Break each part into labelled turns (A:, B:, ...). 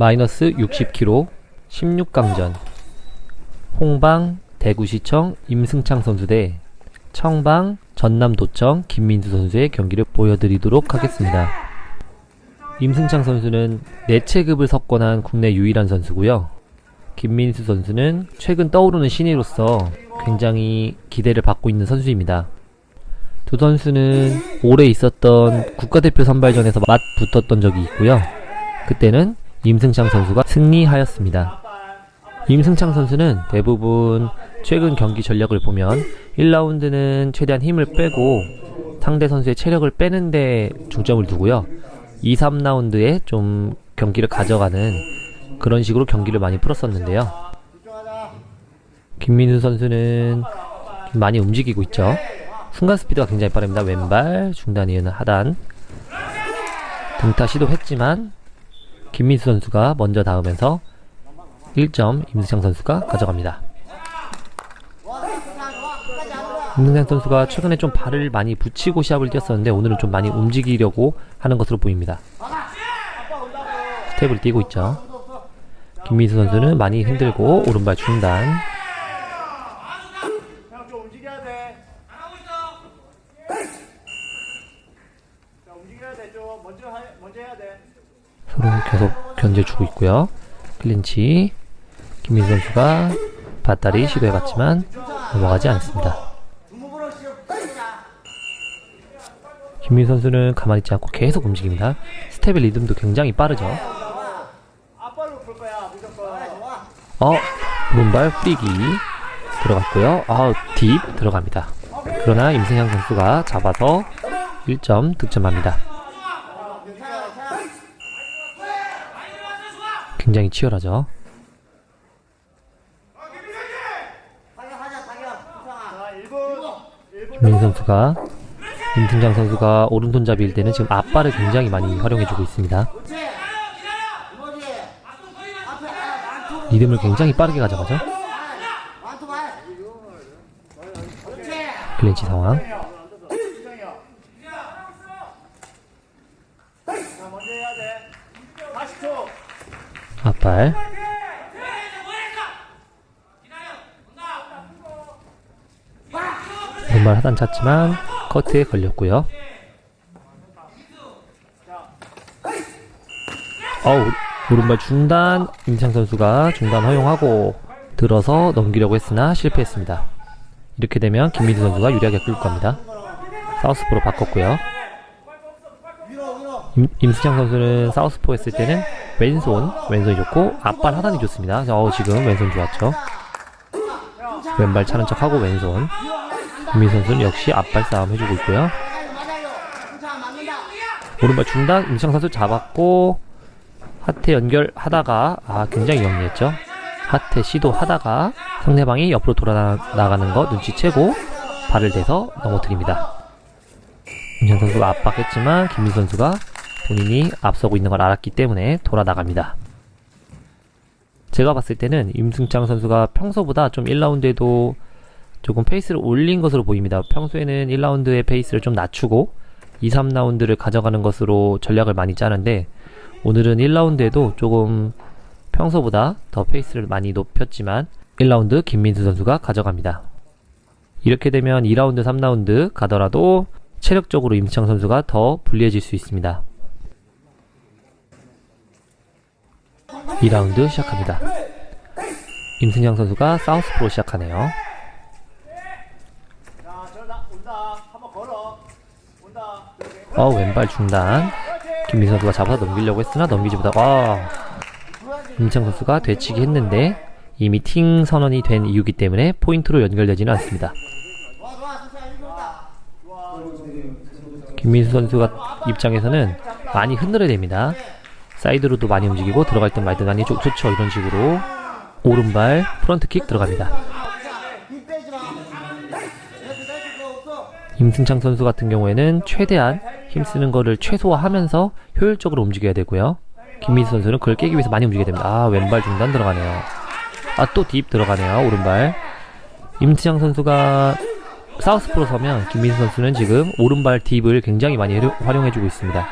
A: 마이너스 60kg 16강전 홍방 대구시청 임승창 선수 대 청방 전남도청 김민수 선수의 경기를 보여드리도록 하겠습니다. 임승창 선수는 내체급을 석권한 국내 유일한 선수고요. 김민수 선수는 최근 떠오르는 신예로서 굉장히 기대를 받고 있는 선수입니다. 두 선수는 올해 있었던 국가대표 선발전에서 맞붙었던 적이 있고요. 그때는 임승창 선수가 승리하였습니다. 임승창 선수는 대부분 최근 경기 전략을 보면 1라운드는 최대한 힘을 빼고 상대 선수의 체력을 빼는데 중점을 두고요. 2, 3라운드에 좀 경기를 가져가는 그런 식으로 경기를 많이 풀었었는데요. 김민수 선수는 많이 움직이고 있죠. 순간 스피드가 굉장히 빠릅니다. 왼발, 중단 이유는 하단. 등타 시도했지만 김민수 선수가 먼저 닿으면서 1점 임승창 선수가 가져갑니다. 임승창 선수가 최근에 좀 발을 많이 붙이고 시합을 뛰었었는데 오늘은 좀 많이 움직이려고 하는 것으로 보입니다. 스텝을 뛰고 있죠. 김민수 선수는 많이 흔들고 오른발 중단. 계속 견제주고 있고요. 클린치. 김민수 선수가 밧다리 시도해봤지만 넘어가지 않습니다. 김민수 선수는 가만히 있지 않고 계속 움직입니다. 스텝의 리듬도 굉장히 빠르죠. 어, 오른발 프리기 들어갔고요. 아, 딥 들어갑니다. 그러나 임승향 선수가 잡아서 1점 득점합니다. 굉장히 치열하죠.
B: 자 1분 1분
A: 김민 선수가 임승장 선수가 오른손잡이일 때는 지금 앞발을 굉장히 많이 활용해주고 있습니다. 리듬을 굉장히 빠르게 가져가죠. 클린치 상황.
B: 수정이야. 자 먼저 해야 돼. 40초.
A: 앞발. 왼발 하단 찼지만 커트에 걸렸고요. 어우, 오른발 중단. 임창 선수가 중단 허용하고 들어서 넘기려고 했으나 실패했습니다. 이렇게 되면 김민수 선수가 유리하게 끌고 갑니다. 사우스포로 바꿨고요. 임, 임수창 선수는 사우스포 했을 때는 왼손, 왼손이 좋고 앞발 하단이 좋습니다. 어, 지금 왼손 좋았죠. 왼발 차는 척하고 왼손. 김민 선수는 역시 앞발 싸움 해주고 있고요. 오른발 중단, 임수창 선수 잡았고 하태 연결하다가 아 굉장히 영리했죠. 하태 시도하다가 상대방이 옆으로 돌아 나가는 거 눈치채고 발을 대서 넘어뜨립니다. 임창 선수가 압박했지만 김민 선수가 본인이 앞서고 있는 걸 알았기 때문에 돌아 나갑니다. 제가 봤을 때는 임승창 선수가 평소보다 좀 1라운드에도 조금 페이스를 올린 것으로 보입니다. 평소에는 1라운드의 페이스를 좀 낮추고 2, 3라운드를 가져가는 것으로 전략을 많이 짜는데 오늘은 1라운드에도 조금 평소보다 더 페이스를 많이 높였지만 1라운드 김민수 선수가 가져갑니다. 이렇게 되면 2라운드, 3라운드 가더라도 체력적으로 임창 선수가 더 불리해질 수 있습니다. 2라운드 시작합니다. 임승장 선수가 사우스프로 시작하네요.
B: 어,
A: 왼발 중단. 김민 선수가 잡아서 넘기려고 했으나 넘기지 못하고, 아, 임창 선수가 되치기 했는데 이미 팅 선언이 된 이유기 때문에 포인트로 연결되지는 않습니다. 김민수 선수가 입장에서는 많이 흔들어야 됩니다. 사이드로도 많이 움직이고 들어갈 땐 말든 많이 좋, 좋죠. 이런 식으로 오른발 프런트킥 들어갑니다. 임승창 선수 같은 경우에는 최대한 힘쓰는 거를 최소화하면서 효율적으로 움직여야 되고요. 김민수 선수는 그걸 깨기 위해서 많이 움직여야 됩니다. 아, 왼발 중단 들어가네요. 아, 또 딥 들어가네요. 오른발. 임승창 선수가 사우스포로 서면 김민수 선수는 지금 오른발 딥을 굉장히 많이 활용- 활용해주고 있습니다.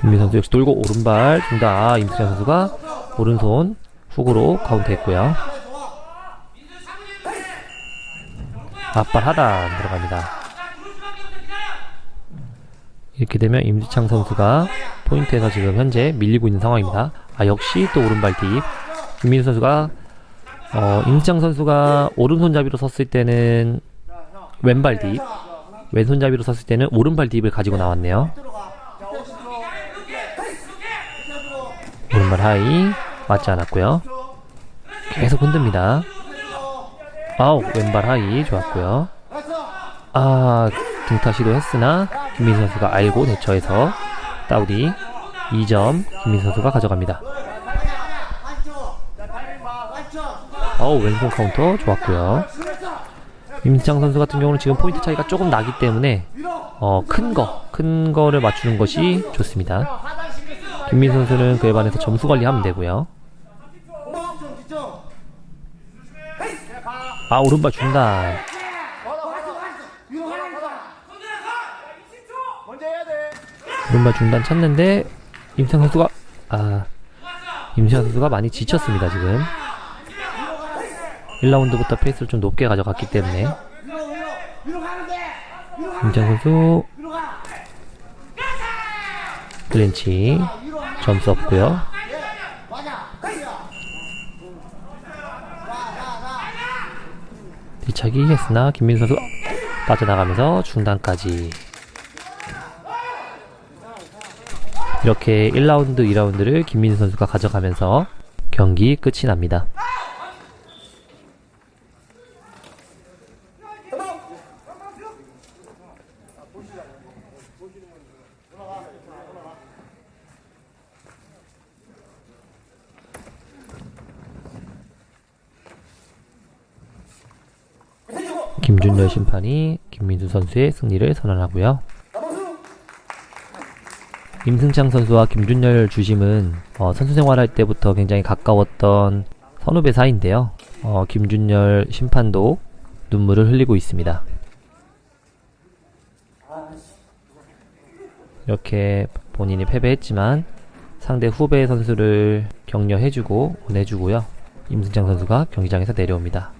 A: 김민 선수 역시 돌고 오른발 중다. 임승찬 선수가 오른손 훅으로 카운트 했고요. 앞발 하단 들어갑니다. 이렇게 되면 임지창 선수가 포인트에서 지금 현재 밀리고 있는 상황입니다. 아 역시 또 오른발 딥. 김민수 선수가 어, 임지창 선수가 오른손잡이로 섰을 때는 왼발 딥, 왼손잡이로 섰을 때는 오른발 딥을 가지고 나왔네요. 오른발 하이 맞지 않았고요. 계속 흔듭니다. 아우 왼발 하이 좋았고요. 아 등타 시도했으나 김민수 선수가 알고 대처해서 다우디 2점 김민수 선수가 가져갑니다. 어우 왼손 카운터 좋았고요. 임창 선수 같은 경우는 지금 포인트 차이가 조금 나기 때문에 어, 큰 거, 큰 거를 맞추는 것이 좋습니다. 김민 선수는 그에 반해서 점수 관리하면 되고요. 아 오른발 중단. 오른발 중단 찼는데 임창 선수가 아 임창 선수가 많이 지쳤습니다 지금. 1라운드부터 페이스를 좀 높게 가져갔기 때문에 임창 선수 클린치 점수 없고요. 뒤차기 했으나 김민수 선수 빠져나가면서 중단까지 이렇게 1라운드, 2라운드를 김민수 선수가 가져가면서 경기 끝이 납니다. 김준열 심판이 김민수 선수의 승리를 선언하고요. 임승창 선수와 김준열 주심은 어, 선수 생활할 때부터 굉장히 가까웠던 선후배 사이인데요. 어, 김준열 심판도 눈물을 흘리고 있습니다. 이렇게 본인이 패배했지만 상대 후배 선수를 격려해주고 보내주고요. 임승창 선수가 경기장에서 내려옵니다.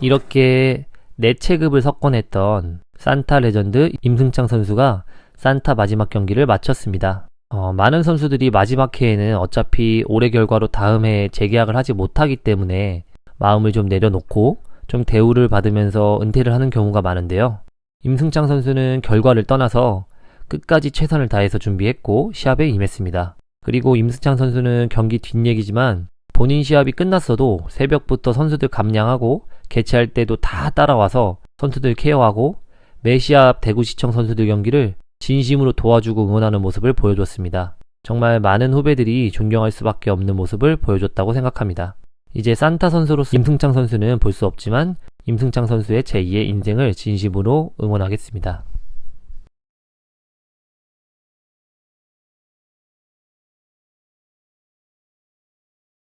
A: 이렇게 네 체급을 석권했던 산타 레전드 임승창 선수가 산타 마지막 경기를 마쳤습니다. 어, 많은 선수들이 마지막 해에는 어차피 올해 결과로 다음 해에 재계약을 하지 못하기 때문에 마음을 좀 내려놓고 좀 대우를 받으면서 은퇴를 하는 경우가 많은데요. 임승창 선수는 결과를 떠나서 끝까지 최선을 다해서 준비했고 시합에 임했습니다. 그리고 임승창 선수는 경기 뒷얘기지만 본인 시합이 끝났어도 새벽부터 선수들 감량하고 개최할 때도 다 따라와서 선수들 케어하고 매 시합 대구시청 선수들 경기를 진심으로 도와주고 응원하는 모습을 보여줬습니다. 정말 많은 후배들이 존경할 수밖에 없는 모습을 보여줬다고 생각합니다. 이제 산타 선수로서 임승창 선수는 볼 수 없지만 임승창 선수의 제2의 인생을 진심으로 응원하겠습니다.